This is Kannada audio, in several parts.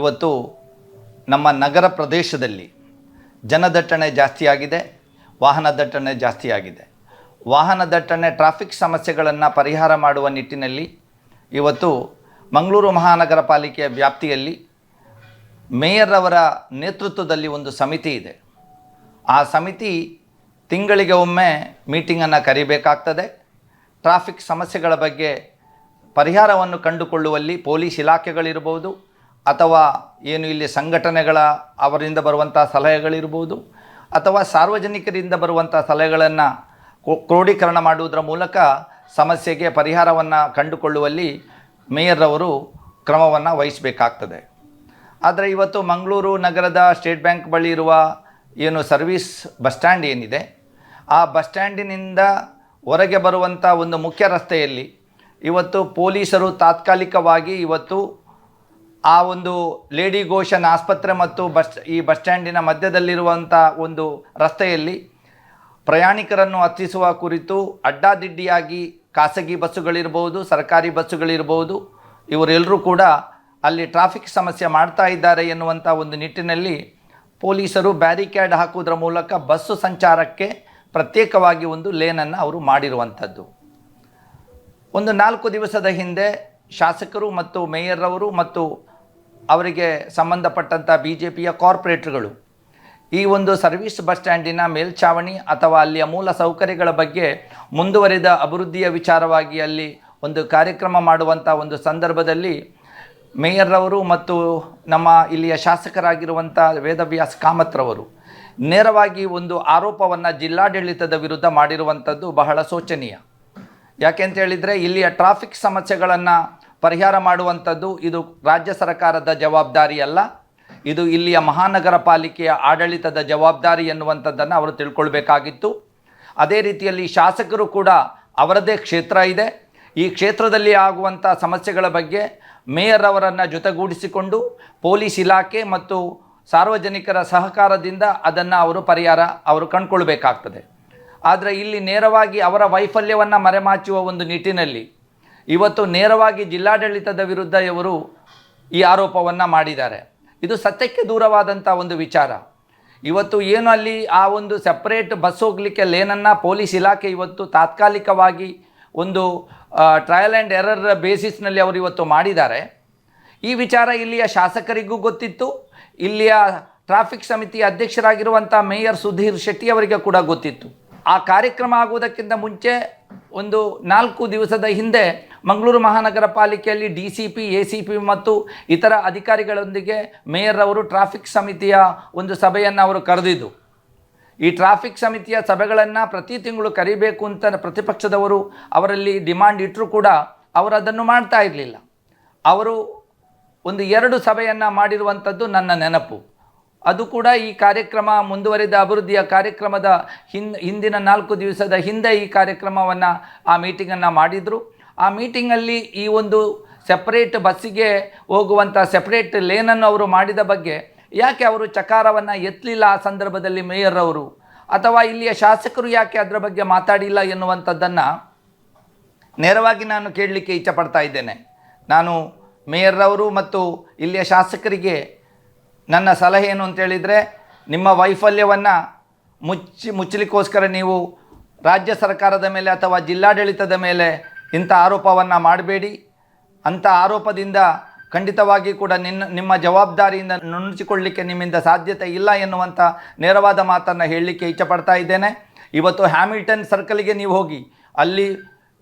ಇವತ್ತು ನಮ್ಮ ನಗರ ಪ್ರದೇಶದಲ್ಲಿ ಜನದಟ್ಟಣೆ ಜಾಸ್ತಿಯಾಗಿದೆ, ವಾಹನ ದಟ್ಟಣೆ ಜಾಸ್ತಿಯಾಗಿದೆ. ವಾಹನ ದಟ್ಟಣೆ ಟ್ರಾಫಿಕ್ ಸಮಸ್ಯೆಗಳನ್ನು ಪರಿಹಾರ ಮಾಡುವ ನಿಟ್ಟಿನಲ್ಲಿ ಇವತ್ತು ಮಂಗಳೂರು ಮಹಾನಗರ ಪಾಲಿಕೆಯ ವ್ಯಾಪ್ತಿಯಲ್ಲಿ ಮೇಯರ್ ಅವರ ನೇತೃತ್ವದಲ್ಲಿ ಒಂದು ಸಮಿತಿ ಇದೆ. ಆ ಸಮಿತಿ ತಿಂಗಳಿಗೆ ಒಮ್ಮೆ ಮೀಟಿಂಗನ್ನು ಕರಿಬೇಕಾಗ್ತದೆ. ಟ್ರಾಫಿಕ್ ಸಮಸ್ಯೆಗಳ ಬಗ್ಗೆ ಪರಿಹಾರವನ್ನು ಕಂಡುಕೊಳ್ಳುವಲ್ಲಿ ಪೊಲೀಸ್ ಇಲಾಖೆಗಳಿರ್ಬೋದು ಅಥವಾ ಏನು ಇಲ್ಲಿ ಸಂಘಟನೆಗಳ ಅವರಿಂದ ಬರುವಂಥ ಸಲಹೆಗಳಿರ್ಬೋದು, ಅಥವಾ ಸಾರ್ವಜನಿಕರಿಂದ ಬರುವಂಥ ಸಲಹೆಗಳನ್ನು ಕ್ರೋಢೀಕರಣ ಮಾಡುವುದರ ಮೂಲಕ ಸಮಸ್ಯೆಗೆ ಪರಿಹಾರವನ್ನು ಕಂಡುಕೊಳ್ಳುವಲ್ಲಿ ಮೇಯರ್ ಅವರು ಕ್ರಮವನ್ನು ವಹಿಸಬೇಕಾಗ್ತದೆ. ಆದರೆ ಇವತ್ತು ಮಂಗಳೂರು ನಗರದ ಸ್ಟೇಟ್ ಬ್ಯಾಂಕ್ ಬಳಿ ಇರುವ ಏನು ಸರ್ವಿಸ್ ಬಸ್ ಸ್ಟ್ಯಾಂಡ್ ಏನಿದೆ, ಆ ಬಸ್ ಸ್ಟ್ಯಾಂಡಿನಿಂದ ಹೊರಗೆ ಬರುವಂಥ ಒಂದು ಮುಖ್ಯ ರಸ್ತೆಯಲ್ಲಿ ಇವತ್ತು ಪೊಲೀಸರು ತಾತ್ಕಾಲಿಕವಾಗಿ ಇವತ್ತು ಆ ಒಂದು ಲೇಡಿ ಗೋಶನ್ ಆಸ್ಪತ್ರೆ ಮತ್ತು ಬಸ್, ಈ ಬಸ್ ಸ್ಟ್ಯಾಂಡಿನ ಮಧ್ಯದಲ್ಲಿರುವಂಥ ಒಂದು ರಸ್ತೆಯಲ್ಲಿ ಪ್ರಯಾಣಿಕರನ್ನು ಹತ್ತಿಸುವ ಕುರಿತು ಅಡ್ಡಾದಿಡ್ಡಿಯಾಗಿ ಖಾಸಗಿ ಬಸ್ಸುಗಳಿರ್ಬೋದು, ಸರ್ಕಾರಿ ಬಸ್ಸುಗಳಿರ್ಬೋದು, ಇವರೆಲ್ಲರೂ ಕೂಡ ಅಲ್ಲಿ ಟ್ರಾಫಿಕ್ ಸಮಸ್ಯೆ ಮಾಡ್ತಾ ಇದ್ದಾರೆ ಎನ್ನುವಂಥ ಒಂದು ನಿಟ್ಟಿನಲ್ಲಿ ಪೊಲೀಸರು ಬ್ಯಾರಿಕ್ಯಾಡ್ ಹಾಕುವುದರ ಮೂಲಕ ಬಸ್ಸು ಸಂಚಾರಕ್ಕೆ ಪ್ರತ್ಯೇಕವಾಗಿ ಒಂದು ಲೇನನ್ನು ಅವರು ಮಾಡಿರುವಂಥದ್ದು. ಒಂದು ನಾಲ್ಕು ದಿವಸದ ಹಿಂದೆ ಶಾಸಕರು ಮತ್ತು ಮೇಯರ್ ಅವರು ಮತ್ತು ಅವರಿಗೆ ಸಂಬಂಧಪಟ್ಟಂಥ ಬಿ ಜೆ ಪಿಯ ಕಾರ್ಪೊರೇಟ್ರುಗಳು. ಈ ಒಂದು ಸರ್ವಿಸ್ ಬಸ್ ಸ್ಟ್ಯಾಂಡಿನ ಮೇಲ್ಛಾವಣಿ ಅಥವಾ ಅಲ್ಲಿಯ ಮೂಲ ಸೌಕರ್ಯಗಳ ಬಗ್ಗೆ ಮುಂದುವರಿದ ಅಭಿವೃದ್ಧಿಯ ವಿಚಾರವಾಗಿ ಅಲ್ಲಿ ಒಂದು ಕಾರ್ಯಕ್ರಮ ಮಾಡುವಂಥ ಒಂದು ಸಂದರ್ಭದಲ್ಲಿ ಮೇಯರ್ರವರು ಮತ್ತು ನಮ್ಮ ಇಲ್ಲಿಯ ಶಾಸಕರಾಗಿರುವಂಥ ವೇದವ್ಯಾಸ್ ಕಾಮತ್ರವರು ನೇರವಾಗಿ ಒಂದು ಆರೋಪವನ್ನು ಜಿಲ್ಲಾಡಳಿತದ ವಿರುದ್ಧ ಮಾಡಿರುವಂಥದ್ದು ಬಹಳ ಶೋಚನೀಯ. ಯಾಕೆಂತ ಹೇಳಿದರೆ ಇಲ್ಲಿಯ ಟ್ರಾಫಿಕ್ ಸಮಸ್ಯೆಗಳನ್ನು ಪರಿಹಾರ ಮಾಡುವಂಥದ್ದು ಇದು ರಾಜ್ಯ ಸರ್ಕಾರದ ಜವಾಬ್ದಾರಿ ಅಲ್ಲ. ಇದು ಇಲ್ಲಿಯ ಮಹಾನಗರ ಪಾಲಿಕೆಯ ಆಡಳಿತದ ಜವಾಬ್ದಾರಿ ಎನ್ನುವಂಥದ್ದನ್ನು ಅವರು ತಿಳ್ಕೊಳ್ಬೇಕಾಗಿತ್ತು. ಅದೇ ರೀತಿಯಲ್ಲಿ ಶಾಸಕರು ಕೂಡ ಅವರದೇ ಕ್ಷೇತ್ರ ಇದೆ. ಈ ಕ್ಷೇತ್ರದಲ್ಲಿ ಆಗುವಂಥ ಸಮಸ್ಯೆಗಳ ಬಗ್ಗೆ ಮೇಯರ್ ಅವರನ್ನು ಜೊತೆಗೂಡಿಸಿಕೊಂಡು ಪೊಲೀಸ್ ಇಲಾಖೆ ಮತ್ತು ಸಾರ್ವಜನಿಕರ ಸಹಕಾರದಿಂದ ಅದನ್ನು ಅವರು ಪರಿಹಾರ ಅವರು ಕಂಡುಕೊಳ್ಬೇಕಾಗ್ತದೆ. ಆದರೆ ಇಲ್ಲಿ ನೇರವಾಗಿ ಅವರ ವೈಫಲ್ಯವನ್ನು ಮರೆಮಾಚುವ ಒಂದು ನಿಟ್ಟಿನಲ್ಲಿ ಇವತ್ತು ನೇರವಾಗಿ ಜಿಲ್ಲಾಡಳಿತದ ವಿರುದ್ಧ ಇವರು ಈ ಆರೋಪವನ್ನು ಮಾಡಿದ್ದಾರೆ. ಇದು ಸತ್ಯಕ್ಕೆ ದೂರವಾದಂಥ ಒಂದು ವಿಚಾರ. ಇವತ್ತು ಏನು ಅಲ್ಲಿ ಆ ಒಂದು ಸಪ್ರೇಟ್ ಬಸ್ ಹೋಗಲಿಕ್ಕೆ ಲೇನನ್ನು ಪೊಲೀಸ್ ಇಲಾಖೆ ಇವತ್ತು ತಾತ್ಕಾಲಿಕವಾಗಿ ಒಂದು ಟ್ರಯಲ್ ಆ್ಯಂಡ್ ಎರರ್ ಬೇಸಿಸ್ನಲ್ಲಿ ಅವರು ಇವತ್ತು ಮಾಡಿದ್ದಾರೆ. ಈ ವಿಚಾರ ಇಲ್ಲಿಯ ಶಾಸಕರಿಗೂ ಗೊತ್ತಿತ್ತು. ಇಲ್ಲಿಯ ಟ್ರಾಫಿಕ್ ಸಮಿತಿಯ ಅಧ್ಯಕ್ಷರಾಗಿರುವಂಥ ಮೇಯರ್ ಸುಧೀರ್ ಶೆಟ್ಟಿ ಅವರಿಗೆ ಕೂಡ ಗೊತ್ತಿತ್ತು. ಆ ಕಾರ್ಯಕ್ರಮ ಆಗುವುದಕ್ಕಿಂತ ಮುಂಚೆ ಒಂದು ನಾಲ್ಕು ದಿವಸದ ಹಿಂದೆ ಮಂಗಳೂರು ಮಹಾನಗರ ಪಾಲಿಕೆಯಲ್ಲಿ D C P A C P ಮತ್ತು ಇತರ ಅಧಿಕಾರಿಗಳೊಂದಿಗೆ ಮೇಯರ್ ಅವರು ಟ್ರಾಫಿಕ್ ಸಮಿತಿಯ ಒಂದು ಸಭೆಯನ್ನು ಅವರು ಕರೆದಿದ್ದು. ಈ ಟ್ರಾಫಿಕ್ ಸಮಿತಿಯ ಸಭೆಗಳನ್ನು ಪ್ರತಿ ತಿಂಗಳು ಕರಿಬೇಕು ಅಂತ ಪ್ರತಿಪಕ್ಷದವರು ಅವರಲ್ಲಿ ಡಿಮಾಂಡ್ ಇಟ್ಟರೂ ಕೂಡ ಅವರು ಅದನ್ನು ಮಾಡ್ತಾ ಇರಲಿಲ್ಲ. ಅವರು ಒಂದು ಎರಡು ಸಭೆಯನ್ನು ಮಾಡಿರುವಂಥದ್ದು ನನ್ನ ನೆನಪು. ಅದು ಕೂಡ ಈ ಕಾರ್ಯಕ್ರಮ ಮುಂದುವರಿದ ಅಭಿವೃದ್ಧಿಯ ಕಾರ್ಯಕ್ರಮದ ಹಿನ್, ಹಿಂದಿನ ನಾಲ್ಕು ದಿವಸದ ಹಿಂದೆ ಈ ಕಾರ್ಯಕ್ರಮವನ್ನು ಆ ಮೀಟಿಂಗನ್ನು ಮಾಡಿದರು. ಆ ಮೀಟಿಂಗಲ್ಲಿ ಈ ಒಂದು ಸೆಪ್ರೇಟ್ ಬಸ್ಸಿಗೆ ಹೋಗುವಂಥ ಸೆಪ್ರೇಟ್ ಲೇನನ್ನು ಅವರು ಮಾಡಿದ ಬಗ್ಗೆ ಯಾಕೆ ಅವರು ಚಕಾರವನ್ನು ಎತ್ತಲಿಲ್ಲ ಆ ಸಂದರ್ಭದಲ್ಲಿ ಮೇಯರ್ ಅವರು? ಅಥವಾ ಇಲ್ಲಿಯ ಶಾಸಕರು ಯಾಕೆ ಅದರ ಬಗ್ಗೆ ಮಾತಾಡಿಲ್ಲ ಎನ್ನುವಂಥದ್ದನ್ನು ನೇರವಾಗಿ ನಾನು ಕೇಳಲಿಕ್ಕೆ ಇಚ್ಛಪಡ್ತಾ ಇದ್ದೇನೆ. ನಾನು ಮೇಯರ್ರವರು ಮತ್ತು ಇಲ್ಲಿಯ ಶಾಸಕರಿಗೆ ನನ್ನ ಸಲಹೆ ಏನು ಅಂತೇಳಿದರೆ ನಿಮ್ಮ ವೈಫಲ್ಯವನ್ನು ಮುಚ್ಚಿ, ಮುಚ್ಚಲಿಕ್ಕೋಸ್ಕರ ನೀವು ರಾಜ್ಯ ಸರ್ಕಾರದ ಮೇಲೆ ಅಥವಾ ಜಿಲ್ಲಾಡಳಿತದ ಮೇಲೆ ಇಂಥ ಆರೋಪವನ್ನು ಮಾಡಬೇಡಿ. ಅಂಥ ಆರೋಪದಿಂದ ಖಂಡಿತವಾಗಿ ಕೂಡ ನಿನ್ನ, ನಿಮ್ಮ ಜವಾಬ್ದಾರಿಯಿಂದ ನುಣುಚಿಕೊಳ್ಳಲಿಕ್ಕೆ ನಿಮ್ಮಿಂದ ಸಾಧ್ಯತೆ ಇಲ್ಲ ಎನ್ನುವಂಥ ನೇರವಾದ ಮಾತನ್ನು ಹೇಳಲಿಕ್ಕೆ ಇಚ್ಛಪಡ್ತಾ ಇದ್ದೇನೆ. ಇವತ್ತು ಹ್ಯಾಮಿಲ್ಟನ್ ಸರ್ಕಲ್ಗೆ ನೀವು ಹೋಗಿ, ಅಲ್ಲಿ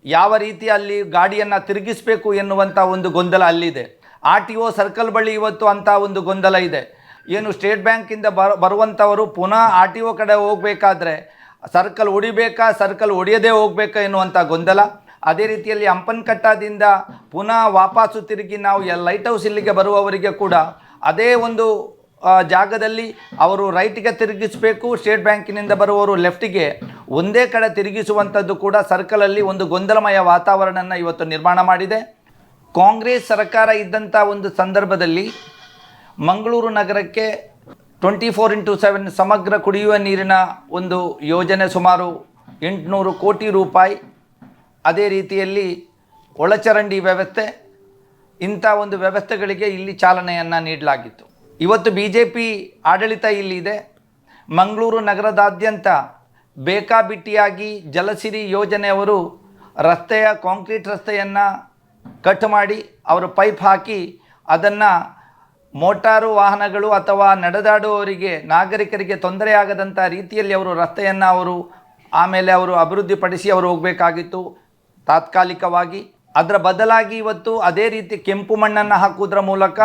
ಯಾವ ರೀತಿ ಅಲ್ಲಿ ಗಾಡಿಯನ್ನು ತಿರುಗಿಸಬೇಕು ಎನ್ನುವಂಥ ಒಂದು ಗೊಂದಲ ಅಲ್ಲಿದೆ. ಆರ್ ಟಿ ಒ ಸರ್ಕಲ್ ಬಳಿ ಇವತ್ತು ಅಂಥ ಒಂದು ಗೊಂದಲ ಇದೆ. ಏನು ಸ್ಟೇಟ್ ಬ್ಯಾಂಕಿಂದ ಬರ ಬರುವಂಥವರು ಪುನಃ ಆರ್ ಟಿ ಒ ಕಡೆ ಹೋಗಬೇಕಾದ್ರೆ ಸರ್ಕಲ್ ಹೊಡಿಬೇಕಾ ಸರ್ಕಲ್ ಹೊಡೆಯದೇ ಹೋಗಬೇಕಾ ಎನ್ನುವಂಥ ಗೊಂದಲ. ಅದೇ ರೀತಿಯಲ್ಲಿ ಅಂಪನ್ಕಟ್ಟದಿಂದ ಪುನಃ ವಾಪಸ್ಸು ತಿರುಗಿ ನಾವು ಎಲ್ಲ ಲೈಟ್ ಹೌಸ್ ಇಲ್ಲಿಗೆ ಬರುವವರಿಗೆ ಕೂಡ ಅದೇ ಒಂದು ಜಾಗದಲ್ಲಿ ಅವರು ರೈಟಿಗೆ ತಿರುಗಿಸಬೇಕು, ಸ್ಟೇಟ್ ಬ್ಯಾಂಕಿನಿಂದ ಬರುವವರು ಲೆಫ್ಟಿಗೆ ಒಂದೇ ಕಡೆ ತಿರುಗಿಸುವಂಥದ್ದು ಕೂಡ ಸರ್ಕಲಲ್ಲಿ ಒಂದು ಗೊಂದಲಮಯ ವಾತಾವರಣನ ಇವತ್ತು ನಿರ್ಮಾಣ ಮಾಡಿದೆ. ಕಾಂಗ್ರೆಸ್ ಸರ್ಕಾರ ಇದ್ದಂಥ ಒಂದು ಸಂದರ್ಭದಲ್ಲಿ ಮಂಗಳೂರು ನಗರಕ್ಕೆ ಟ್ವೆಂಟಿ ಫೋರ್ ಇಂಟು ಸೆವೆನ್ ಸಮಗ್ರ ಕುಡಿಯುವ ನೀರಿನ ಒಂದು ಯೋಜನೆ ಸುಮಾರು ಎಂಟುನೂರು ಕೋಟಿ ರೂಪಾಯಿ. ಅದೇ ರೀತಿಯಲ್ಲಿ ಒಳಚರಂಡಿ ವ್ಯವಸ್ಥೆ, ಇಂಥ ಒಂದು ವ್ಯವಸ್ಥೆಗಳಿಗೆ ಇಲ್ಲಿ ಚಾಲನೆಯನ್ನು ನೀಡಲಾಗಿತ್ತು. ಇವತ್ತು ಬಿ ಜೆ ಪಿ ಆಡಳಿತ ಇಲ್ಲಿದೆ. ಮಂಗಳೂರು ನಗರದಾದ್ಯಂತ ಬೇಕಾಬಿಟ್ಟಿಯಾಗಿ ಜಲಸಿರಿ ಯೋಜನೆಯವರು ರಸ್ತೆಯ ಕಾಂಕ್ರೀಟ್ ರಸ್ತೆಯನ್ನು ಕಟ್ ಮಾಡಿ, ಅವರು ಪೈಪ್ ಹಾಕಿ ಅದನ್ನು ಮೋಟಾರು ವಾಹನಗಳು ಅಥವಾ ನಡೆದಾಡುವವರಿಗೆ, ನಾಗರಿಕರಿಗೆ ತೊಂದರೆ ಆಗದಂಥ ರೀತಿಯಲ್ಲಿ ಅವರು ರಸ್ತೆಯನ್ನು ಅವರು, ಆಮೇಲೆ ಅವರು ಅಭಿವೃದ್ಧಿಪಡಿಸಿ ಅವರು ಹೋಗಬೇಕಾಗಿತ್ತು. ತಾತ್ಕಾಲಿಕವಾಗಿ ಅದರ ಬದಲಾಗಿ ಇವತ್ತು ಅದೇ ರೀತಿ ಕೆಂಪು ಮಣ್ಣನ್ನು ಹಾಕುವುದರ ಮೂಲಕ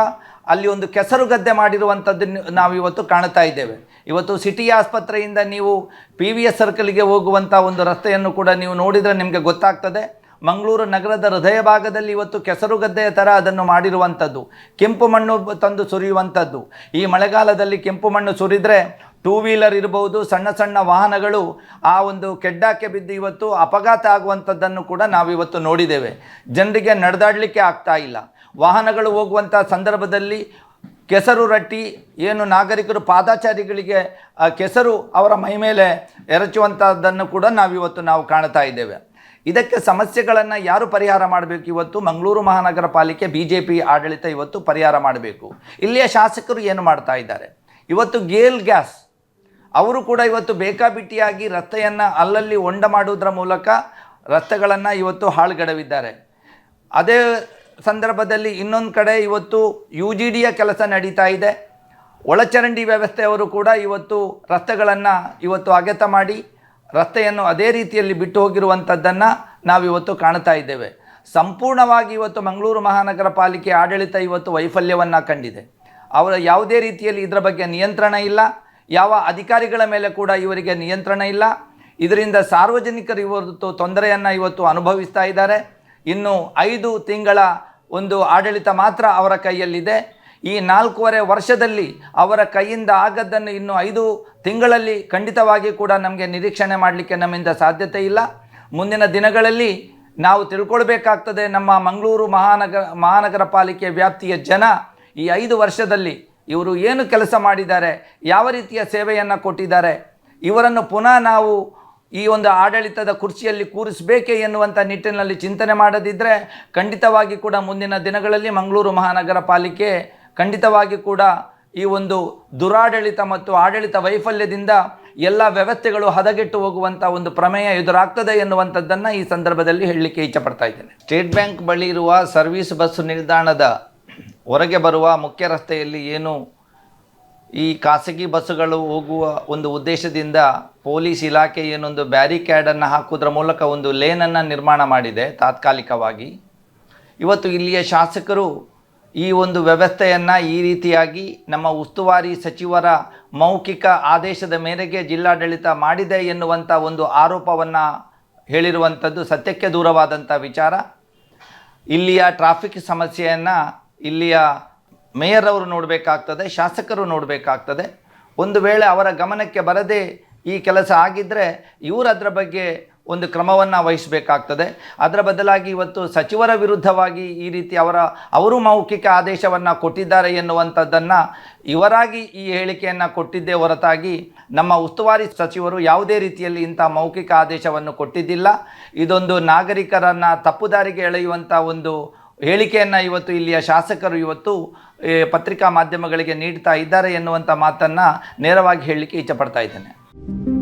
ಅಲ್ಲಿ ಒಂದು ಕೆಸರು ಗದ್ದೆ ಮಾಡಿರುವಂಥದ್ದನ್ನು ನಾವು ಇವತ್ತು ಕಾಣ್ತಾ ಇದ್ದೇವೆ. ಇವತ್ತು ಸಿಟಿ ಆಸ್ಪತ್ರೆಯಿಂದ ನೀವು ಪಿ ವಿ ಎಸ್ ಸರ್ಕಲ್ಗೆ ಹೋಗುವಂಥ ಒಂದು ರಸ್ತೆಯನ್ನು ಕೂಡ ನೀವು ನೋಡಿದರೆ ನಿಮಗೆ ಗೊತ್ತಾಗ್ತದೆ. ಮಂಗಳೂರು ನಗರದ ಹೃದಯ ಭಾಗದಲ್ಲಿ ಇವತ್ತು ಕೆಸರು ಗದ್ದೆಯ ಥರ ಅದನ್ನು ಮಾಡಿರುವಂಥದ್ದು. ಕೆಂಪು ಮಣ್ಣು ತಂದು ಸುರಿಯುವಂಥದ್ದು. ಈ ಮಳೆಗಾಲದಲ್ಲಿ ಕೆಂಪು ಮಣ್ಣು ಸುರಿದರೆ ಟೂ ವೀಲರ್ ಇರಬಹುದು, ಸಣ್ಣ ಸಣ್ಣ ವಾಹನಗಳು ಆ ಒಂದು ಕೆಡ್ಡಾಕ್ಕೆ ಬಿದ್ದು ಇವತ್ತು ಅಪಘಾತ ಆಗುವಂಥದ್ದನ್ನು ಕೂಡ ನಾವಿವತ್ತು ನೋಡಿದ್ದೇವೆ. ಜನರಿಗೆ ನಡೆದಾಡಲಿಕ್ಕೆ ಆಗ್ತಾ ಇಲ್ಲ. ವಾಹನಗಳು ಹೋಗುವಂಥ ಸಂದರ್ಭದಲ್ಲಿ ಕೆಸರು ರಟ್ಟಿ, ಏನು ನಾಗರಿಕರು ಪಾದಾಚಾರಿಗಳಿಗೆ ಕೆಸರು ಅವರ ಮೈ ಮೇಲೆ ಎರಚುವಂಥದ್ದನ್ನು ಕೂಡ ನಾವಿವತ್ತು ನಾವು ಕಾಣ್ತಾ ಇದ್ದೇವೆ. ಇದಕ್ಕೆ ಸಮಸ್ಯೆಗಳನ್ನು ಯಾರು ಪರಿಹಾರ ಮಾಡಬೇಕು? ಇವತ್ತು ಮಂಗಳೂರು ಮಹಾನಗರ ಪಾಲಿಕೆ ಬಿ ಜೆ ಪಿ ಆಡಳಿತ ಇವತ್ತು ಪರಿಹಾರ ಮಾಡಬೇಕು. ಇಲ್ಲಿಯ ಶಾಸಕರು ಏನು ಮಾಡ್ತಾ ಇದ್ದಾರೆ? ಇವತ್ತು ಗೇಲ್ ಗ್ಯಾಸ್, ಅವರು ಕೂಡ ಇವತ್ತು ಬೇಕಾಬಿಟ್ಟಿಯಾಗಿ ರಸ್ತೆಯನ್ನು ಅಲ್ಲಲ್ಲಿ ಹೊಂಡ ಮಾಡುವುದರ ಮೂಲಕ ರಸ್ತೆಗಳನ್ನು ಇವತ್ತು ಹಾಳುಗಡವಿದ್ದಾರೆ. ಅದೇ ಸಂದರ್ಭದಲ್ಲಿ ಇನ್ನೊಂದು ಕಡೆ ಇವತ್ತು ಯು ಜಿ ಡಿಯ ಕೆಲಸ ನಡೀತಾ ಇದೆ. ಒಳಚರಂಡಿ ವ್ಯವಸ್ಥೆಯವರು ಕೂಡ ಇವತ್ತು ರಸ್ತೆಗಳನ್ನು ಇವತ್ತು ಅಗೆತ ಮಾಡಿ ರಸ್ತೆಯನ್ನು ಅದೇ ರೀತಿಯಲ್ಲಿ ಬಿಟ್ಟು ಹೋಗಿರುವಂಥದ್ದನ್ನು ನಾವಿವತ್ತು ಕಾಣ್ತಾ ಇದ್ದೇವೆ. ಸಂಪೂರ್ಣವಾಗಿ ಇವತ್ತು ಮಂಗಳೂರು ಮಹಾನಗರ ಪಾಲಿಕೆ ಆಡಳಿತ ಇವತ್ತು ವೈಫಲ್ಯವನ್ನು ಕಂಡಿದೆ. ಅವರ ಯಾವುದೇ ರೀತಿಯಲ್ಲಿ ಇದರ ಬಗ್ಗೆ ನಿಯಂತ್ರಣ ಇಲ್ಲ. ಯಾವ ಅಧಿಕಾರಿಗಳ ಮೇಲೆ ಕೂಡ ಇವರಿಗೆ ನಿಯಂತ್ರಣ ಇಲ್ಲ. ಇದರಿಂದ ಸಾರ್ವಜನಿಕರು ಇವತ್ತು ತೊಂದರೆಯನ್ನು ಇವತ್ತು ಅನುಭವಿಸ್ತಾ ಇದ್ದಾರೆ. ಇನ್ನು ಐದು ತಿಂಗಳ ಒಂದು ಆಡಳಿತ ಮಾತ್ರ ಅವರ ಕೈಯಲ್ಲಿದೆ. ಈ ನಾಲ್ಕೂವರೆ ವರ್ಷದಲ್ಲಿ ಅವರ ಕೈಯಿಂದ ಆಗದ್ದನ್ನು ಇನ್ನು ಐದು ತಿಂಗಳಲ್ಲಿ ಖಂಡಿತವಾಗಿ ಕೂಡ ನಮಗೆ ನಿರೀಕ್ಷಣೆ ಮಾಡಲಿಕ್ಕೆ ನಮ್ಮಿಂದ ಸಾಧ್ಯತೆ ಇಲ್ಲ. ಮುಂದಿನ ದಿನಗಳಲ್ಲಿ ನಾವು ತಿಳ್ಕೊಳ್ಬೇಕಾಗ್ತದೆ ನಮ್ಮ ಮಂಗಳೂರು ಮಹಾನಗರ ಮಹಾನಗರ ಪಾಲಿಕೆ ವ್ಯಾಪ್ತಿಯ ಜನ ಈ ಐದು ವರ್ಷದಲ್ಲಿ ಇವರು ಏನು ಕೆಲಸ ಮಾಡಿದ್ದಾರೆ, ಯಾವ ರೀತಿಯ ಸೇವೆಯನ್ನು ಕೊಟ್ಟಿದ್ದಾರೆ, ಇವರನ್ನು ಪುನಃ ನಾವು ಈ ಒಂದು ಆಡಳಿತದ ಕುರ್ಚಿಯಲ್ಲಿ ಕೂರಿಸಬೇಕೆ ಎನ್ನುವಂಥ ನಿಟ್ಟಿನಲ್ಲಿ ಚಿಂತನೆ ಮಾಡದಿದ್ದರೆ ಖಂಡಿತವಾಗಿ ಕೂಡ ಮುಂದಿನ ದಿನಗಳಲ್ಲಿ ಮಂಗಳೂರು ಮಹಾನಗರ ಪಾಲಿಕೆ ಖಂಡಿತವಾಗಿ ಕೂಡ ಈ ಒಂದು ದುರಾಡಳಿತ ಮತ್ತು ಆಡಳಿತ ವೈಫಲ್ಯದಿಂದ ಎಲ್ಲ ವ್ಯವಸ್ಥೆಗಳು ಹದಗೆಟ್ಟು ಹೋಗುವಂಥ ಒಂದು ಪ್ರಮೇಯ ಎದುರಾಗ್ತದೆ ಎನ್ನುವಂಥದ್ದನ್ನು ಈ ಸಂದರ್ಭದಲ್ಲಿ ಹೇಳಲಿಕ್ಕೆ ಇಚ್ಛಪಡ್ತಾ ಇದ್ದೇನೆ. ಸ್ಟೇಟ್ ಬ್ಯಾಂಕ್ ಬಳಿ ಇರುವ ಸರ್ವಿಸ್ ಬಸ್ ನಿಲ್ದಾಣದ ಹೊರಗೆ ಬರುವ ಮುಖ್ಯ ರಸ್ತೆಯಲ್ಲಿ ಏನು ಈ ಖಾಸಗಿ ಬಸ್ಸುಗಳು ಹೋಗುವ ಒಂದು ಉದ್ದೇಶದಿಂದ ಪೊಲೀಸ್ ಇಲಾಖೆ ಏನೊಂದು ಬ್ಯಾರಿಕ್ಯಾಡನ್ನು ಹಾಕುವುದರ ಮೂಲಕ ಒಂದು ಲೇನನ್ನು ನಿರ್ಮಾಣ ಮಾಡಿದೆ ತಾತ್ಕಾಲಿಕವಾಗಿ. ಇವತ್ತು ಇಲ್ಲಿಯ ಶಾಸಕರು ಈ ಒಂದು ವ್ಯವಸ್ಥೆಯನ್ನು ಈ ರೀತಿಯಾಗಿ ನಮ್ಮ ಉಸ್ತುವಾರಿ ಸಚಿವರ ಮೌಖಿಕ ಆದೇಶದ ಮೇರೆಗೆ ಜಿಲ್ಲಾಡಳಿತ ಮಾಡಿದೆ ಎನ್ನುವಂಥ ಒಂದು ಆರೋಪವನ್ನು ಹೇಳಿರುವಂಥದ್ದು ಸತ್ಯಕ್ಕೆ ದೂರವಾದಂಥ ವಿಚಾರ. ಇಲ್ಲಿಯ ಟ್ರಾಫಿಕ್ ಸಮಸ್ಯೆಯನ್ನು ಇಲ್ಲಿಯ ಮೇಯರ್ ಅವರು ನೋಡಬೇಕಾಗ್ತದೆ, ಶಾಸಕರು ನೋಡಬೇಕಾಗ್ತದೆ. ಒಂದು ವೇಳೆ ಅವರ ಗಮನಕ್ಕೆ ಬರದೇ ಈ ಕೆಲಸ ಆಗಿದ್ದರೆ ಇವರು ಅದರ ಬಗ್ಗೆ ಒಂದು ಕ್ರಮವನ್ನು ವಹಿಸಬೇಕಾಗ್ತದೆ. ಅದರ ಬದಲಾಗಿ ಇವತ್ತು ಸಚಿವರ ವಿರುದ್ಧವಾಗಿ ಈ ರೀತಿ ಅವರ, ಅವರು ಮೌಖಿಕ ಆದೇಶವನ್ನು ಕೊಟ್ಟಿದ್ದಾರೆ ಎನ್ನುವಂಥದ್ದನ್ನು ಇವರಾಗಿ ಈ ಹೇಳಿಕೆಯನ್ನು ಕೊಟ್ಟಿದ್ದೇ ಹೊರತಾಗಿ ನಮ್ಮ ಉಸ್ತುವಾರಿ ಸಚಿವರು ಯಾವುದೇ ರೀತಿಯಲ್ಲಿ ಇಂಥ ಮೌಖಿಕ ಆದೇಶವನ್ನು ಕೊಟ್ಟಿದ್ದಿಲ್ಲ. ಇದೊಂದು ನಾಗರಿಕರನ್ನು ತಪ್ಪುದಾರಿಗೆ ಎಳೆಯುವಂಥ ಒಂದು ಹೇಳಿಕೆಯನ್ನು ಇವತ್ತು ಇಲ್ಲಿಯ ಶಾಸಕರು ಇವತ್ತು ಪತ್ರಿಕಾ ಮಾಧ್ಯಮಗಳಿಗೆ ನೀಡ್ತಾ ಇದ್ದಾರೆ ಎನ್ನುವಂಥ ಮಾತನ್ನು ನೇರವಾಗಿ ಹೇಳಲಿಕ್ಕೆ ಇಚ್ಛಪಡ್ತಾ ಇದ್ದೇನೆ.